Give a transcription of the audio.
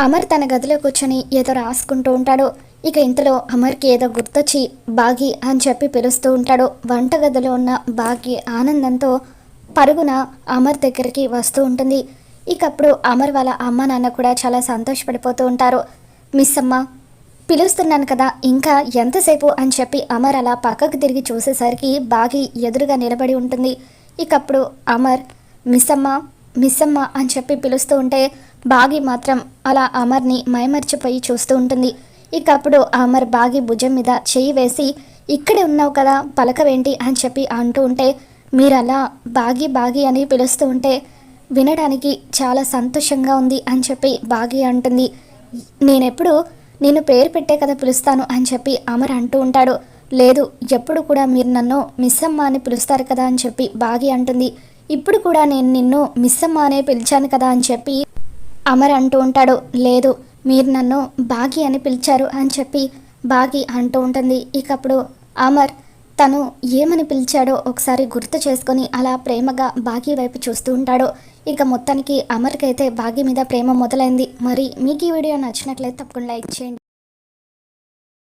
అమర్ తన గదిలో కూర్చొని ఏదో రాసుకుంటూ ఉంటాడు. ఇక ఇంతలో అమర్కి ఏదో గుర్తొచ్చి బాగి అని చెప్పి పిలుస్తూ ఉంటాడు. వంటగదిలో ఉన్న బాగి ఆనందంతో పరుగున అమర్ దగ్గరికి వస్తూ ఉంటుంది. ఇక అప్పుడు అమర్ వాళ్ళ అమ్మ నాన్న కూడా చాలా సంతోషపడిపోతూ ఉంటారు. మిస్ అమ్మ పిలుస్తున్నాను కదా ఇంకా ఎంతసేపు? అని చెప్పి అమర్ అలా పక్కకు తిరిగి చూసేసరికి బాగి ఎదురుగా నిలబడి ఉంటుంది. ఇకప్పుడు అమర్ మిస్ అమర్ మిస్సమ్మ మిస్సమ్మ అని చెప్పి పిలుస్తూ ఉంటే బాగి మాత్రం అలా అమర్ని మైమర్చిపోయి చూస్తూ ఉంటుంది. ఇక అప్పుడు అమర్ బాగి భుజం మీద చేయి వేసి ఇక్కడే ఉన్నావు కదా పలకవేంటి? అని చెప్పి అంటూ ఉంటే మీరు అలా బాగి బాగి అని పిలుస్తూ ఉంటే వినడానికి చాలా సంతోషంగా ఉంది అని చెప్పి బాగి అంటుంది. నేనెప్పుడు నేను పేరు పెట్టే కదా పిలుస్తాను అని చెప్పి అమర్ అంటూ ఉంటాడు. లేదు ఎప్పుడు కూడా మీరు నన్ను మిస్సమ్మ అని పిలుస్తారు కదా అని చెప్పి బాగి అంటుంది. ఇప్పుడు కూడా నేను నిన్ను మిస్సమ్మ అనే పిలిచాను కదా అని చెప్పి అమర్ అంటూ ఉంటాడు. లేదు మీరు నన్ను బాగి అని పిలిచారు అని చెప్పి బాగి అంటూ ఉంటుంది. ఇకప్పుడు అమర్ తను ఏమని పిలిచాడో ఒకసారి గుర్తు చేసుకొని అలా ప్రేమగా బాగి వైపు చూస్తూ ఉంటాడు. ఇక మొత్తానికి అమర్కైతే బాగి మీద ప్రేమ మొదలైంది. మరి మీకు ఈ వీడియో నచ్చినట్లయితే తప్పకుండా లైక్ చేయండి.